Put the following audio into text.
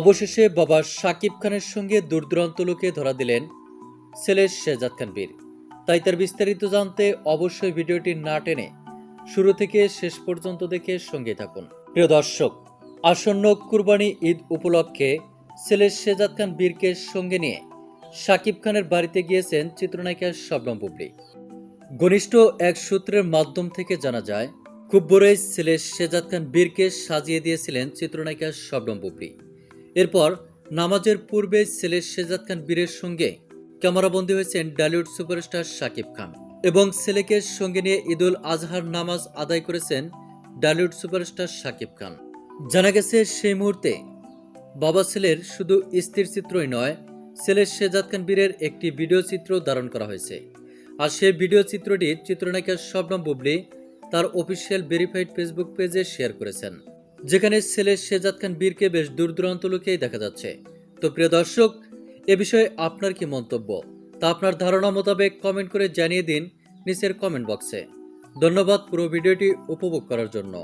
অবশেষে বাবা শাকিব খানের সঙ্গে দূরদূরান্ত লোকে ধরা দিলেন ছেলে শেজাদ খান বীর। তাই তার বিস্তারিত জানতে অবশ্যই ভিডিওটি না টেনে শুরু থেকে শেষ পর্যন্ত দেখে সঙ্গে থাকুন। প্রিয় দর্শক, আসন্ন কুরবানি ঈদ উপলক্ষে ছেলে শেজাদ খান বীরকে সঙ্গে নিয়ে শাকিব খানের বাড়িতে গিয়েছেন চিত্রনায়িকা শবনম বুবলি। ঘনিষ্ঠ এক সূত্রের মাধ্যম থেকে জানা যায়, খুব বড়ই ছেলে শেজাদ খান বীরকে সাজিয়ে দিয়েছিলেন চিত্রনায়িকা শবনম বুবলি। এরপর নামাজের পূর্বে ছেলে শেজাদ খান বীরের সঙ্গে ক্যামেরাবন্দি হয়েছেন ডালিউড সুপারস্টার শাকিব খান এবং ছেলেকে সঙ্গে নিয়ে ঈদুল আজহার নামাজ আদায় করেছেন ডালিউড সুপারস্টার শাকিব খান। জানা গেছে, সেই মুহূর্তে বাবা ছেলের শুধু স্থির চিত্রই নয় ছেলের শেজাদ খান বীরের একটি ভিডিও চিত্র ধারণ করা হয়েছে। আর সেই ভিডিও চিত্রটি চিত্রনায়িকা শবনম বুবলি তার অফিসিয়াল ভেরিফাইড ফেসবুক পেজে শেয়ার করেছেন। যেখানে ছেলে শেজাদ খান বীরকে বেশ দূর দূরান্ত লোকেই দেখা যাচ্ছে। তো প্রিয় দর্শক, এ বিষয়ে আপনার কি মন্তব্য? তা আপনার ধারণা মোতাবেক কমেন্ট করে জানিয়ে দিন নিচের কমেন্ট বক্সে। ধন্যবাদ পুরো ভিডিওটি উপভোগ করার জন্য।